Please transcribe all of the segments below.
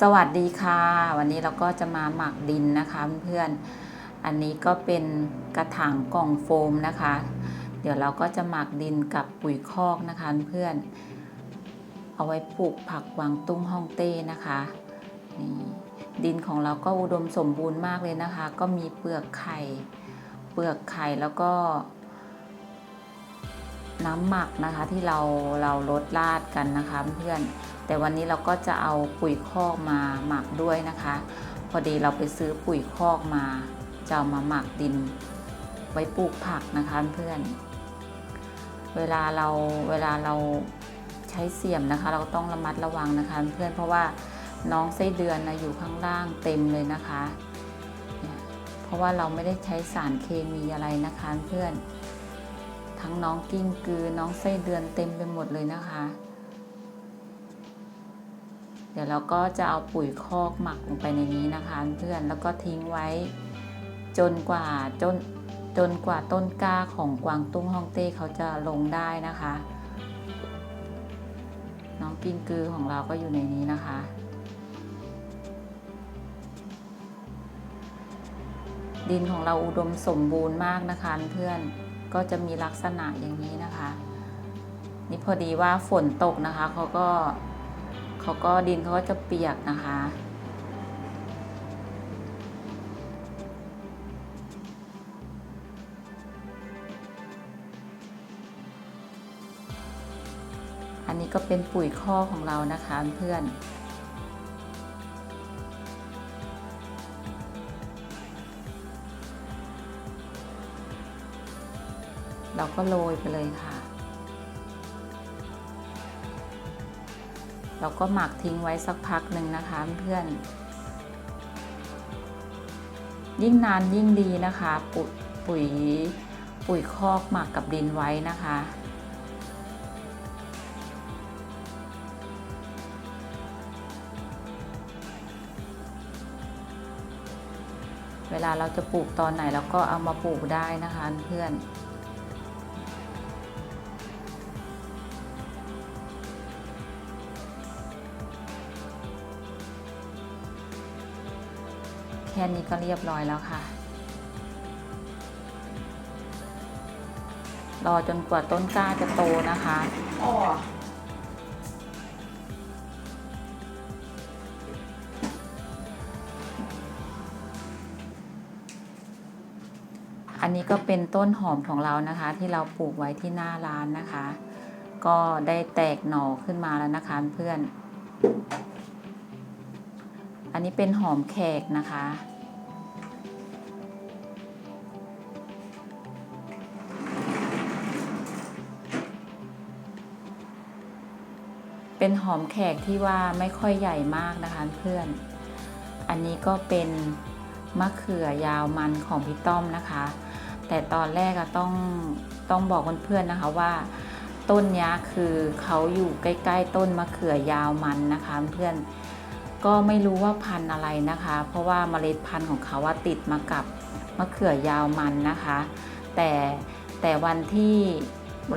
สวัสดีค่ะ วันนี้เราก็จะมาหมักดินนะคะเพื่อนๆอันนี้ก็เป็นกระถางกล่องโฟมนะคะ เดี๋ยวเราก็จะหมักดินกับปุ๋ยคอกนะคะเพื่อนเอาไว้ปลูกผักวางตุ้งฮ่องเต้นะคะนี่ดินของเราก็อุดมสมบูรณ์มากเลยนะคะ ก็มีเปลือกไข่ เปลือกไข่แล้วก็ น้ำหมักนะคะที่เราเราลดราดกันนะคะเพื่อนแต่วันนี้เราก็จะเอาปุ๋ยคอกมาหมักด้วยนะคะ พอดีเราไปซื้อปุ๋ยคอกมาจะเอามาหมักดินไว้ปลูกผักนะคะเพื่อนเวลาเราเวลาเราใช้เสียมนะคะ เราต้องระมัดระวังนะคะเพื่อนเพราะว่าน้องไส้เดือนนะอยู่ข้างล่างเต็มเลยนะคะ เพราะว่าเราไม่ได้ใช้สารเคมีอะไรนะคะเพื่อน ทั้งน้องกิ้งกือ น้องไส้เดือนเต็มไปหมดเลยนะคะ เดี๋ยวเราก็จะเอาปุ๋ยคอกหมักลงไปในนี้นะคะเพื่อนแล้วก็ทิ้งไว้ จนกว่าจนจนกว่าต้นกล้าของกวางตุ้งฮ่องเต้เขาจะลงได้นะคะ น้องกิ้งกือของเราก็อยู่ในนี้นะคะดินของเราอุดมสมบูรณ์มากนะคะเพื่อน ก็จะมีลักษณะอย่างนี้นะคะ นี่พอดีว่าฝนตกนะคะเขาก็เขาก็ดินเขาก็จะเปียกนะคะอันนี้ก็เป็นปุ๋ยข้อกของเรานะคะเพื่อน เราก็โรยไปเลยค่ะ เราก็หมักทิ้งไว้สักพักหนึ่งนะคะเพื่อน ยิ่งนานยิ่งดีนะคะปุ๋ยปุ๋ยปุ๋ยคอกหมักกับดินไว้นะคะเวลาเราจะปลูกตอนไหนเราก็เอามาปลูกได้นะคะเพื่อน ค่นี้ก็เรียบร้อยแล้วค่ะ รอจนกว่าต้นกล้าจะโตนะคะอ๋ออันนี้ก็เป็นต้นหอมของเรานะคะ ที่เราปลูกไว้ที่หน้าร้านนะคะ ก็ได้แตกหน่อขึ้นมาแล้วนะคะเพื่อน อันนี้เป็นหอมแขกนะคะ เป็นหอมแขกที่ว่าไม่ค่อยใหญ่มากนะคะเพื่อน อันนี้ก็เป็นมะเขือยาวมันของพี่ต้อมนะคะ แต่ตอนแรกอะต้องต้องบอกเพื่อนๆนะคะว่าต้นนี้คือเขาอยู่ใกล้ ๆ ต้นมะเขือยาวมันนะคะเพื่อน ก็ไม่รู้ว่าพันธุ์อะไรนะคะ เพราะว่าเมล็ดพันธุ์ของเขาว่าติดมากับมะเขือยาวมันนะคะ แต่แต่วันที่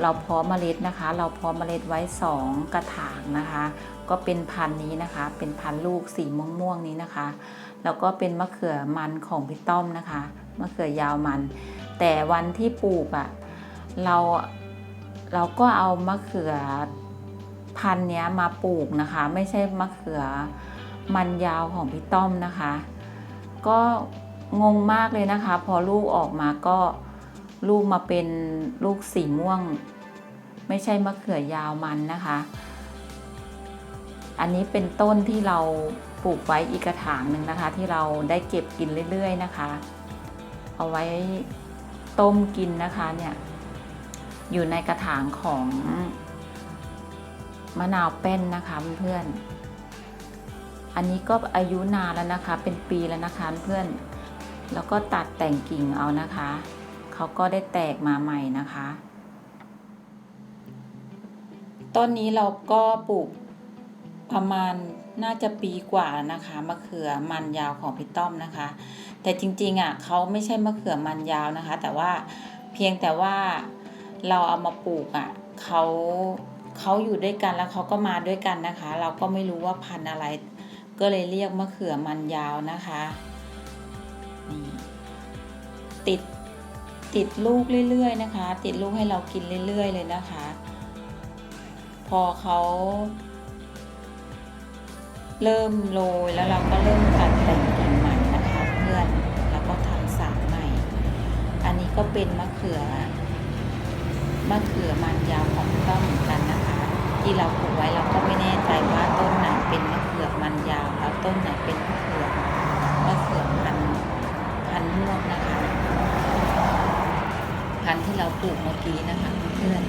เราเพาะเมล็ดนะคะ เราเพาะเมล็ดไว้สองกระถางนะคะ ก็เป็นพันธุ์นี้นะคะ เป็นพันธุ์ลูกสีม่วงๆนี้นะคะ แล้วก็เป็นมะเขือมันของพี่ต้อมนะคะมะเขือยาวมัน แต่วันที่ปลูกอะ่ะเราเราก็เอามะเขือพันธุ์นี้มาปลูกนะคะ ไม่ใช่มะเขือ มันยาวของพี่ต้อมนะคะ ก็งงมากเลยนะคะ พอลูกออกมาก็ลูกมาเป็นลูกสีม่วง ไม่ใช่มะเขือยาวมันนะคะ อันนี้เป็นต้นที่เราปลูกไว้อีกกระถางหนึ่งนะคะ ที่เราได้เก็บกินเรื่อยๆนะคะ เอาไว้ต้มกินนะคะเนี่ยอยู่ในกระถางของมะนาวแป้นนะคะเพื่อนๆ อันนี้ก็อายุนานแล้วนะคะ เป็นปีแล้วนะคะเพื่อน แล้วก็ตัดแต่งกิ่งเอานะคะ เขาก็ได้แตกมาใหม่นะคะ ต้นนี้เราก็ปลูกประมาณน่าจะปีกว่าแล้วนะคะมะเขือมันยาวของพี่ต้อมนะคะ แต่จริงๆอะเขาไม่ใช่มะเขือมันยาวนะคะ แต่ว่าเพียงแต่ว่าเราเอามาปลูกอะเขาเขาอยู่ด้วยกันแล้วเขาก็มาด้วยกันนะคะ เราก็ไม่รู้ว่าพันธุ์อะไร ก็เลยเรียกมะเขือมันยาวนะคะนี่ติดติดลูกเรื่อยๆนะคะ ติดลูกให้เรากินเรื่อย ๆ เลยนะคะ พอเขาเริ่มโรยแล้วเราก็เริ่มตัดแต่งกิ่งใหม่นะคะเพื่อนแล้วก็ทำสารใหม่ อันนี้ก็เป็นมะเขือมะเขือมันยาวของต้อมเหมือนกันนะคะ ที่เราปลูกไว้เราก็ไม่แน่ใจว่าต้นไหนเป็นมะเข มันยาวแล้วต้นไหนเป็นมะเขือมะเขือพันพันม่วงนะคะ พันที่เราปลูกเมื่อกี้นะคะเพื่อน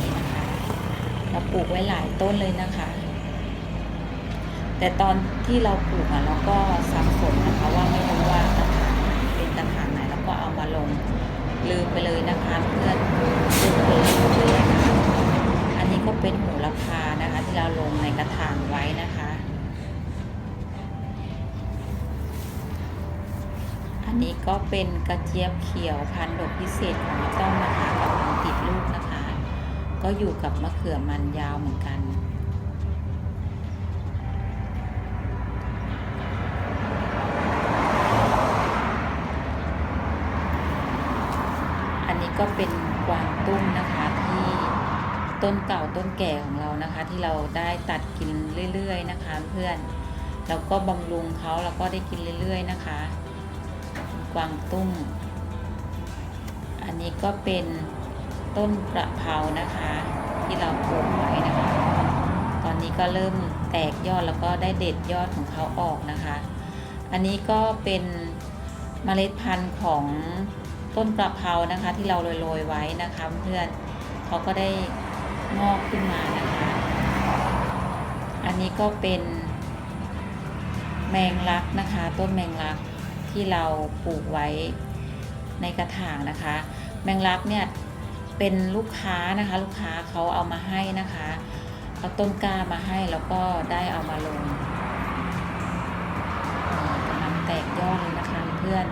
นี่นะคะ เราปลูกไว้หลายต้นเลยนะคะ แต่ตอนที่เราปลูกอะเราก็สับสนนะคะว่าไม่รู้ว่ากระถางไหนเป็นกระถางไหนแล้วก็เอามาลงลืมไปเลยนะคะเพื่อนลืมไปเลยนะคะอันนี้ก็เป็นโหระพานะคะ ที่เราลงในกระถาง นี้ก็เป็นกระเจี๊ยบเขียวพันธุ์ดอกพิเศษของต้อมนะคะกำลังติดลูกนะคะ ก็อยู่กับมะเขือมันยาวเหมือนกันอันนี้ก็เป็นกวางตุ้งนะคะที่ต้นเก่าต้นแก่ของเรานะคะ ที่เราได้ตัดกินเรื่อย ๆ นะคะ เพื่อนแล้วก็บำรุงเขาแล้วก็ได้กินเรื่อย ๆ นะคะ กวางตุ้ง อันนี้ก็เป็นต้นกระเพรานะคะ ที่เราปลูกไว้นะคะ ตอนนี้ก็เริ่มแตกยอดแล้วก็ได้เด็ดยอดของเขาออกนะคะ อันนี้ก็เป็นเมล็ดพันธุ์ของต้นกระเพรานะคะ ที่เราโรยๆไว้นะคะเพื่อนเขาก็ได้งอกขึ้นมานะคะ อันนี้ก็เป็นแมงลักนะคะ ต้นแมงลัก ที่เราปลูกไว้ในกระถางนะคะ แมงลักเนี่ยเป็นลูกค้านะคะ ลูกค้าเขาเอามาให้นะคะเอาต้นกล้ามาให้แล้วก็ได้เอามาลงกำลังแตกยอดเลยนะคะเพื่อน